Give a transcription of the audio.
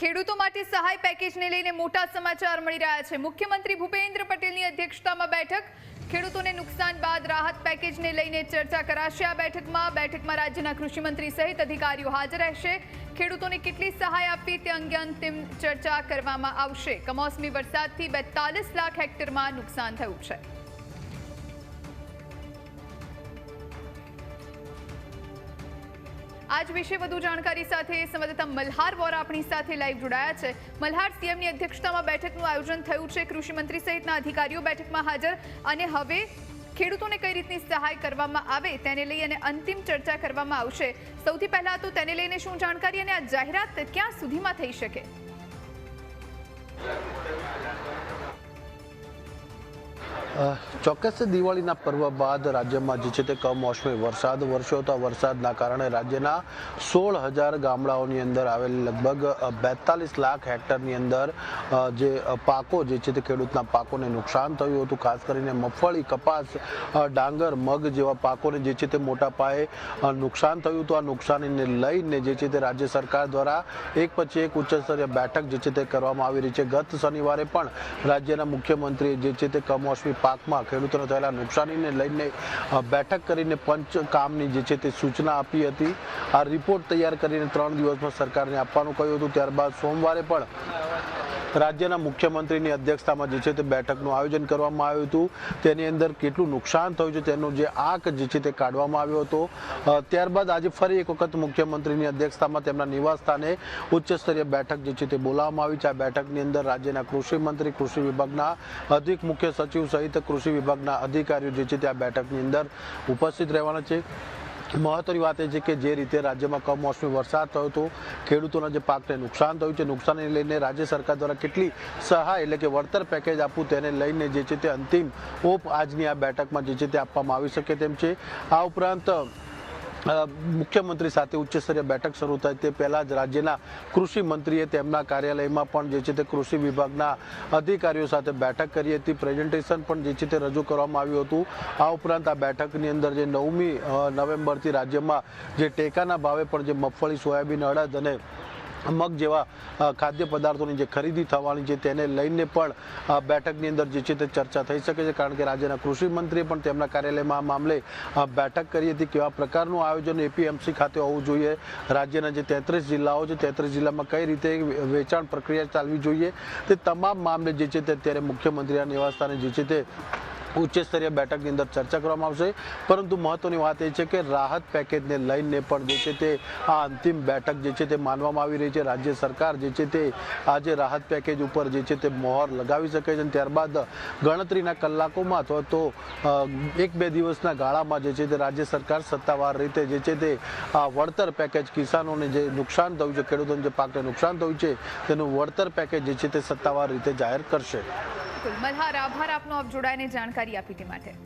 ખેડૂતો માટે સહાય પેકેજને લઈને મોટા સમાચાર મળી રહ્યા છે. મુખ્યમંત્રી ભૂપેન્દ્ર પટેલની અધ્યક્ષતામાં બેઠક. ખેડૂતોને નુકસાન બાદ રાહત પેકેજને લઈને ચર્ચા કરાશે આ બેઠકમાં. બેઠકમાં રાજ્યના કૃષિમંત્રી સહિત અધિકારીઓ હાજર રહેશે. ખેડૂતોને કેટલી સહાય આપવી તે અંગે અંતિમ ચર્ચા કરવામાં આવશે. કમોસમી વરસાદથી બેતાલીસ લાખ હેક્ટરમાં નુકસાન થયું છે. આજ વિશે વધુ જાણકારી સાથે સંવાદદાતા મલ્હાર વોરા આપણી સાથે લાઈવ જોડાયા છે. મલ્હાર સીએમની અધ્યક્ષતામાં બેઠકનું આયોજન થયું છે. કૃષિમંત્રી સહિતના અધિકારીઓ બેઠકમાં હાજર અને હવે ખેડૂતોને કઈ રીતની સહાય કરવામાં આવે તેને લઈ અને અંતિમ ચર્ચા કરવામાં આવશે. સૌથી પહેલા તો તેને લઈને શું જાણકારી અને આ જાહેરાત ક્યાં સુધીમાં થઈ શકે? ચોક્કસ દિવાળીના પર્વ બાદ રાજ્યમાં જે છે તે કમોસમી વરસાદ વરસ્યો તો વરસાદના કારણે રાજ્યના સોળ હજાર ગામડાઓની અંદર આવેલી લગભગ બેતાલીસ લાખ હેક્ટરની અંદર જે પાકો જે છે તે ખેડૂતના પાકોને નુકસાન થયું હતું. ખાસ કરીને મગફળી, કપાસ ડાંગર, મગ જેવા પાકોને જે છે તે મોટા પાયે નુકસાન થયું હતું. આ નુકસાનીને લઈને જે છે તે રાજ્ય સરકાર દ્વારા એક પછી એક ઉચ્ચસ્તરીય બેઠક જે છે તે કરવામાં આવી રહી છે. ગત શનિવારે પણ રાજ્યના મુખ્યમંત્રીએ જે છે તે કમોસમી પાકમાં ખેડૂતોને થયેલા નુકસાનીને લઈને બેઠક કરીને પંચ કામની જે છે તે સૂચના આપી હતી. આ રિપોર્ટ તૈયાર કરીને ત્રણ દિવસમાં સરકારને આપવાનું કહ્યું હતું. ત્યારબાદ સોમવારે પણ રાજ્યના મુખ્યમંત્રીની અધ્યક્ષતામાં જે છે તે બેઠકનું આયોજન કરવામાં આવ્યું હતું. તેની અંદર કેટલું નુકસાન થયું છે તેનો જે આંક જે છે તે કાઢવામાં આવ્યો હતો. ત્યારબાદ આજે ફરી એક વખત મુખ્યમંત્રીની અધ્યક્ષતામાં તેમના નિવાસસ્થાને ઉચ્ચ સ્તરીય બેઠક જે છે તે બોલાવવામાં આવી છે. આ બેઠકની અંદર રાજ્યના કૃષિ મંત્રી, કૃષિ વિભાગના અધિક મુખ્ય સચિવ સહિત કૃષિ વિભાગના અધિકારીઓ જે છે તે આ બેઠકની અંદર ઉપસ્થિત રહેવાના છે. મહત્વની વાત એ છે કે જે રીતે રાજ્યમાં કમોસમી વરસાદ થયો હતો, ખેડૂતોના જે પાકને નુકસાન થયું છે, નુકસાનને લઈને રાજ્ય સરકાર દ્વારા કેટલી સહાય એટલે કે વળતર પેકેજ આપવું તેને લઈને જે છે તે અંતિમ ઓપ આજની આ બેઠકમાં જે છે તે આપવામાં આવી શકે તેમ છે. આ ઉપરાંત મુખ્યમંત્રી સાથે ઉચ્ચ સ્તરીય બેઠક શરૂ થાય તે પહેલાં જ રાજ્યના કૃષિ મંત્રીએ તેમના કાર્યાલયમાં પણ જે છે તે કૃષિ વિભાગના અધિકારીઓ સાથે બેઠક કરી હતી. પ્રેઝન્ટેશન પણ જે છે તે રજૂ કરવામાં આવ્યું હતું. આ ઉપરાંત આ બેઠકની અંદર જે નવમી નવેમ્બરથી રાજ્યમાં જે ટેકાના ભાવે પણ જે મગફળી, સોયાબીન, અડદ અને મગ જેવા ખાદ્ય પદાર્થોની જે ખરીદી થવાની છે તેને લઈને પણ બેઠકની અંદર જે છે તે ચર્ચા થઈ શકે છે. કારણ કે રાજ્યના કૃષિ મંત્રીએ પણ તેમના કાર્યાલયમાં આ મામલે બેઠક કરી હતી કેવા પ્રકારનું આયોજન એપીએમસી ખાતે હોવું જોઈએ. રાજ્યના જે તેત્રીસ જિલ્લાઓ છે, તેત્રીસ જિલ્લામાં કઈ રીતે વેચાણ પ્રક્રિયા ચાલવી જોઈએ. તે તમામ મામલે જે છે તે અત્યારે મુખ્યમંત્રીના નિવાસસ્થાને જે છે તે ઉચ્ચ સ્તરીય બેઠકની અંદર ચર્ચા કરવામાં આવશે. પરંતુ મહત્વની વાત એ છે કે રાહત પેકેજને લઈને પણ જે છે તે આ અંતિમ બેઠક જે છે તે માનવામાં આવી રહી છે. રાજ્ય સરકાર જે છે તે આજે રાહત પેકેજ ઉપર જે છે તે મોહર લગાવી શકે છે અને ત્યારબાદ ગણતરીના કલાકોમાં અથવા તો એક બે દિવસના ગાળામાં જે છે તે રાજ્ય સરકાર સત્તાવાર રીતે જે છે તે આ વળતર પેકેજ કિસાનોને જે નુકસાન થયું છે, ખેડૂતોને જે પાકને નુકસાન થયું છે, તેનું વળતર પેકેજ જે છે તે સત્તાવાર રીતે જાહેર કરશે. મલ્હાર આભાર આપનો. આપ જોડાઈને જાણકારી આપી તે માટે.